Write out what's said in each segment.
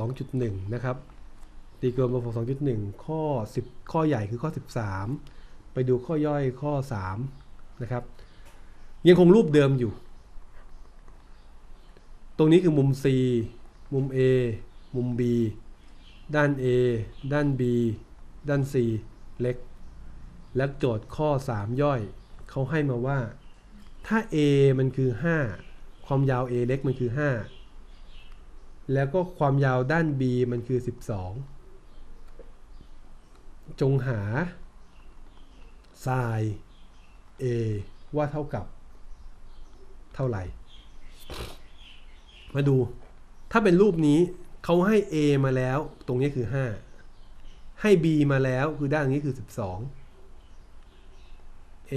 2.1 นะครับ ตีกลมบวก2.1 ข้อ 10 ข้อใหญ่คือข้อ 13 ไปดูข้อย่อยข้อ 3 นะครับ ยังคงรูปเดิมอยู่ ตรงนี้คือมุม C มุม A มุม B ด้าน A ด้าน B ด้าน C เล็ก และโจทย์ข้อ 3 ย่อย เขาให้มาว่า ถ้า A มันคือ 5 ความยาว A เล็กมันคือ 5 แล้วก็ความยาวด้าน B มันคือ 12 จงหา sin A ว่าเท่ากับเท่าไหร่ มาดู ถ้าเป็นรูปนี้เขาให้ A มาแล้ว ตรงนี้คือ 5 ให้ B มาแล้วคือด้านนี้คือ 12 A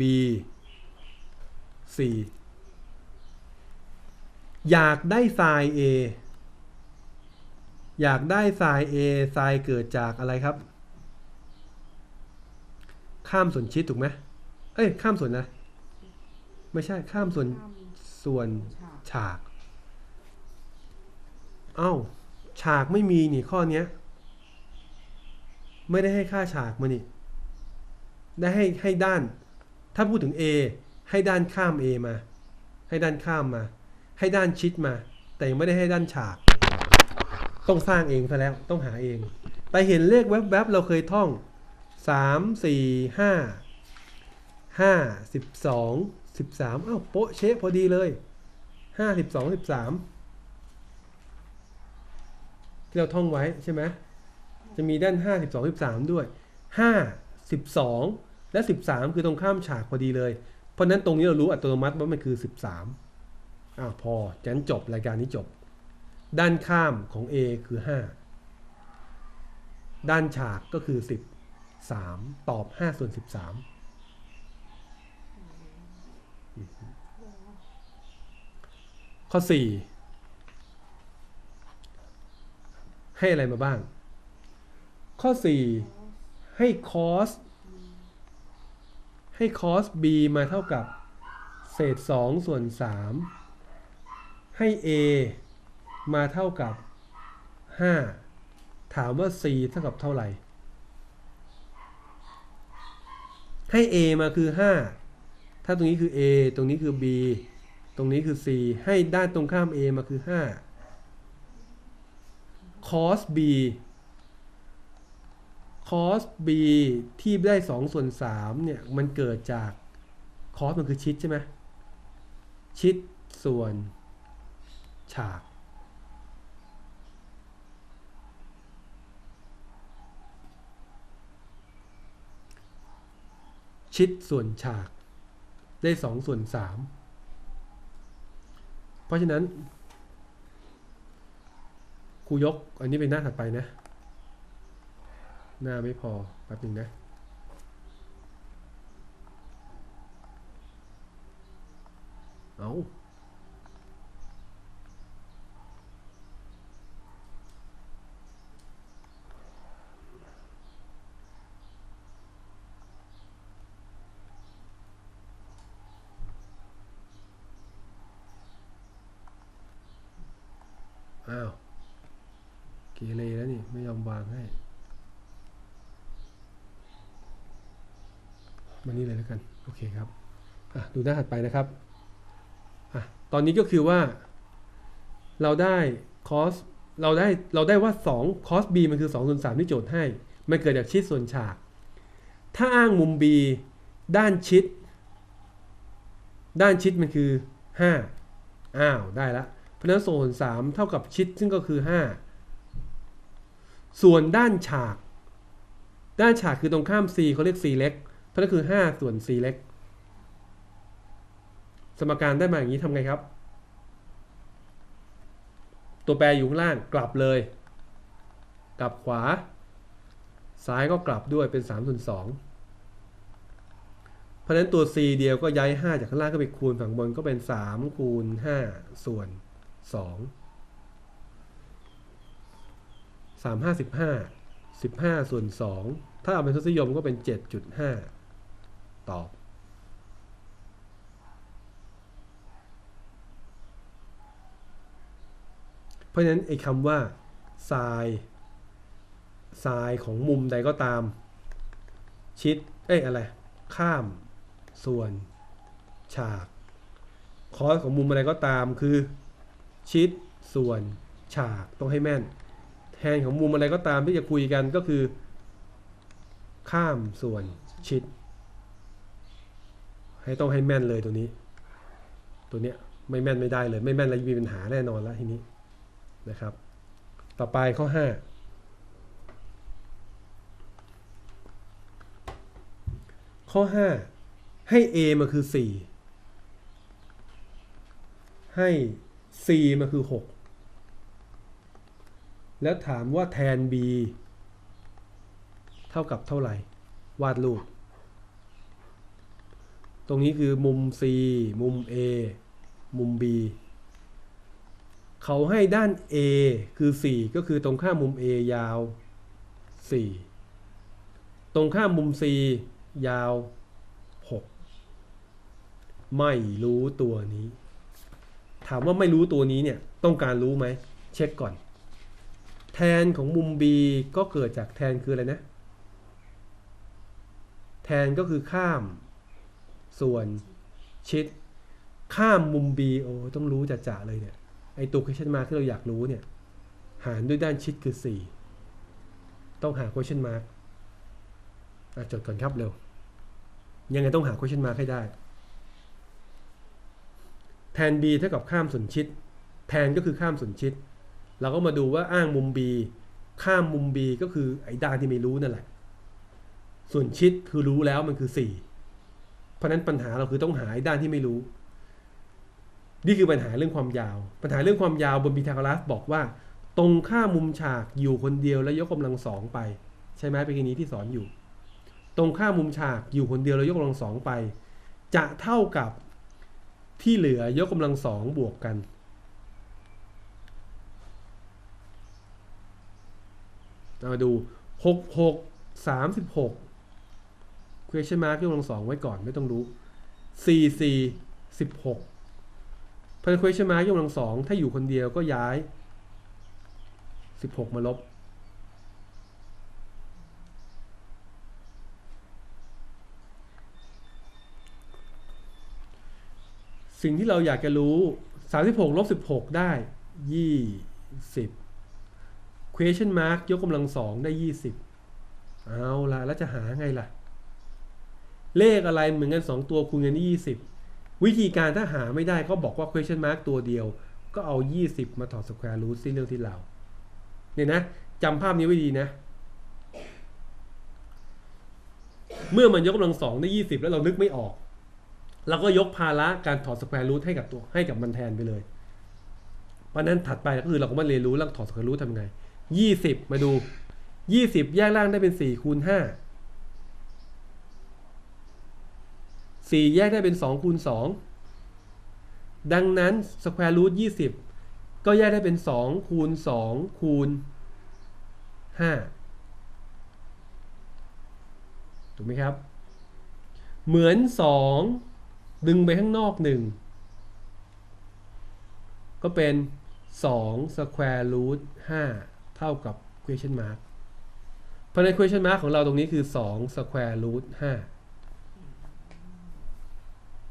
B C อยากได้ sin A อยากได้ sin A sin เกิดจากอะไรครับ ข้ามส่วนชิดถูกไหมเอ้ย ข้ามส่วนนะ ไม่ใช่ข้ามส่วนข้ามส่วนฉากฉาก เอ้า ฉากไม่มีนี่ข้อเนี้ย ไม่ได้ให้ค่าฉากมานี่ ได้ให้ให้ด้าน ถ้าพูดถึง A ให้ด้านข้าม A มา ให้ด้านข้ามมา ให้ด้านชิดมา แต่ยังไม่ได้ให้ด้านฉาก ต้องสร้างเองซะแล้วต้องหาเอง แต่เห็นเลขแวบๆเราเคยท่อง 3 4 5 5 12 13อ้าวโป๊ะเชะพอดีเลยห้าสิบสองสิบสามที่เราท่องไว้ใช่ไหมจะมีด้านห้าสิบสองสิบสามด้วยห้าสิบสองและสิบสามคือตรงข้ามฉากพอดีเลย เพราะฉะนั้นตรงนี้เรารู้อัตโนมัติว่ามันคือสิบสาม อ้าวพอฉันจบรายการนี้จบ ด้านข้ามของ A คือห้าด้านฉากก็คือสิบสามตอบห้าส่วนสิบสามข้อ 4 ให้อะไรมาบ้าง ข้อ 4 ให้ cos ให้ cos b มาเท่ากับ เศษ 2 ส่วน 3 ให้ a มาเท่ากับ 5 ถามว่า c เท่ากับเท่าไหร่ ให้ a มาคือ 5 ถ้าตรงนี้คือ a ตรงนี้คือ b ตรงนี้คือ c ให้ด้านตรงข้าม a มาคือ 5 cos b cos b ที่ได้ 2 ส่วน 3 เนี่ย มันเกิดจาก cos มันคือชิดใช่ไหมชิดส่วน ฉาก ชิดส่วนฉากได้2ส่วน3เพราะฉะนั้นครูยกอันนี้เป็นหน้าถัดไปนะ หน้าไม่พอแป๊บหนึ่งนะเอา อ้าวเกเรแล้วนี่ ไม่ยอมวางให้ มานี่เลยแล้วกัน โอเคครับอะดูหน้าถัดไปนะครับอะตอนนี้ก็คือว่า เราได้ cos เราได้เราได้ว่า2 cos b มันคือ2ส่วน3ที่โจทย์ให้ มันเกิดจากชิดส่วนฉาก ถ้าอ้างมุม b ด้านชิด ด้านชิดมันคือ 5 อ้าว ได้ละ เพราะฉะนั้นส่วน3เท่ากับชิดซึ่งก็คือ 5 ส่วนด้านฉาก ด้านฉากคือตรงข้าม c เขาเรียก c เล็กเพราะนั่นคือ 5 ส่วน c เล็ก สมการได้มาอย่างนี้ทำไงครับ ตัวแปรอยู่ข้างล่างกลับเลย กลับขวา ซ้ายก็กลับด้วยเป็น3ส่วน2เพราะฉะนั้นตัว c เดียวก็ย้าย 5 จากข้างล่างก็ไปคูณฝั่งบนก็เป็น 3 คูณ 5 ส่วน 2 3 5 15 15ส่วน2ถ้าเอาเป็นทศนิยมก็เป็น7.5ตอบเพราะฉะนั้นไอ้คำว่าไซไซของมุมใดก็ตาม ชิด เอ้ยอะไร ข้าม ส่วน ฉาก คอสของมุมอะไรก็ตามคือ ชิดส่วนฉากต้องให้แม่น แทนของมุมอะไรก็ตามที่จะคุยกันก็คือ ข้ามส่วนชิด ให้ต้องให้แม่นเลยตัวนี้ ตัวเนี้ยไม่แม่นไม่ได้เลย ไม่แม่นแล้วมีปัญหาแน่นอนแล้วทีนี้นะครับ ต่อไปข้อ 5 ข้อ 5 ให้ a มาคือ 4 ให้ c มาคือ 6 แล้วถามว่าแทน b เท่ากับเท่าไหร่ วาดรูป ตรงนี้คือมุม c มุม a มุม b เขาให้ด้าน a คือ 4 ก็คือตรงข้ามมุม a ยาว 4 ตรงข้ามมุม c ยาว 6 ไม่รู้ตัวนี้ามว่าไม่รู้ตัวนี้เนี่ยต้องการรู้ไหมเช็คก่อน แทนของมุม b ก็เกิดจากแทนคืออะไรนะ แทนก็คือข้าม ส่วนชิด ข้ามมุม b โอ้ต้องรู้จัดจ่าเลยเนี่ยไอตัว question mark ที่เราอยากรู้เนี่ยหารด้วยด้านชิดคือ 4 ต้องหา question mark จดก่อนครับเร็ว ยังไงต้องหา question mark ให้ได้ แทน b เท่ากับข้ามส่วนชิด แทนก็คือข้ามส่วนชิด เราก็มาดูว่าอ้างมุม b ข้ามมุม b ก็คือไอ้ด้านที่ไม่รู้นั่นแหละ ส่วนชิดคือรู้แล้วมันคือ 4 เพราะนั้นปัญหาเราคือต้องหาด้านที่ไม่รู้ นี่คือปัญหาเรื่องความยาว ปัญหาเรื่องความยาวบนพีทาโกรัสบอกว่า ตรงข้ามมุมฉากอยู่คนเดียวแล้วยกกำลังสองไป ใช่ไหมเป็นนี้ที่สอนอยู่ ตรงข้ามมุมฉากอยู่คนเดียวแล้วยกกำลังสองไป จะเท่ากับ ที่เหลือยกกำลังสองบวกกัน มาดูหกหกสามสิบหก question mark ยกกำลังสองไว้ก่อนไม่ต้องรู้สี่สี่สิบหกพัน question mark ยกกำลังสองถ้าอยู่คนเดียวก็ย้ายสิบหกมาลบ สิ่งที่เราอยากจะรู้ 36ลบ16 ได้ 20 question mark ยกกำลังสองได้ 20 เอาละแล้วจะหาไงล่ะ เลขอะไรเหมือนกัน 2 ตัวคูณกันที่20 วิธีการถ้าหาไม่ได้ก็บอกว่า question mark ตัวเดียว ก็เอา 20 มาถอด square root ที่เรื่องที่เราเนี่ยนะจำภาพนี้ไว้ดีนะ เมื่อมันยกกำลังสองได้ 20 แล้วเรานึกไม่ออก เราก็ยกภาระการถอดสแควร์รูทให้กับตัวให้กับมันแทนไปเลย เพราะนั้นถัดไปก็คือเราก็มาเรียนรู้เรื่องถอดสแควร์รูททำไงยี่สิบมาดูยี่สิบแยกล่างได้เป็นสี่คูณห้าสี่แยกได้เป็นสองคูณสองดังนั้นสแควร์รูทยี่สิบก็แยกได้เป็นสองคูณสองคูณห้าถูกไหมครับ เหมือนสอง ดึงไปข้างนอกหนึ่งก็เป็น2 square root 5 เท่ากับ question mark เพราะใน question mark ของเราตรงนี้คือ 2 square root 5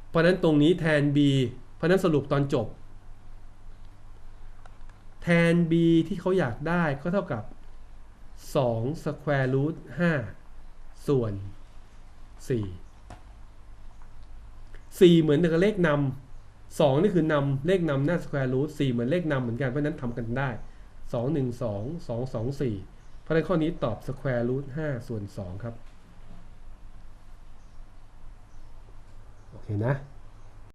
เพราะนั้นตรงนี้แทน b เพราะนั้นสรุปตอนจบ แทน b ที่เขาอยากได้ก็เท่ากับ 2 square root 5 ส่วน 4 4 เหมือนกับเลขนำสองนี่คือนำเลขนำหน้า square root 4เหมือนเลขนำเหมือนกันเพราะนั้นทำกันได้ 2 1 2 2 2 4 เพราะฉะนั้นข้อนี้ตอบ square root 5ส่วน2ครับ โอเคนะ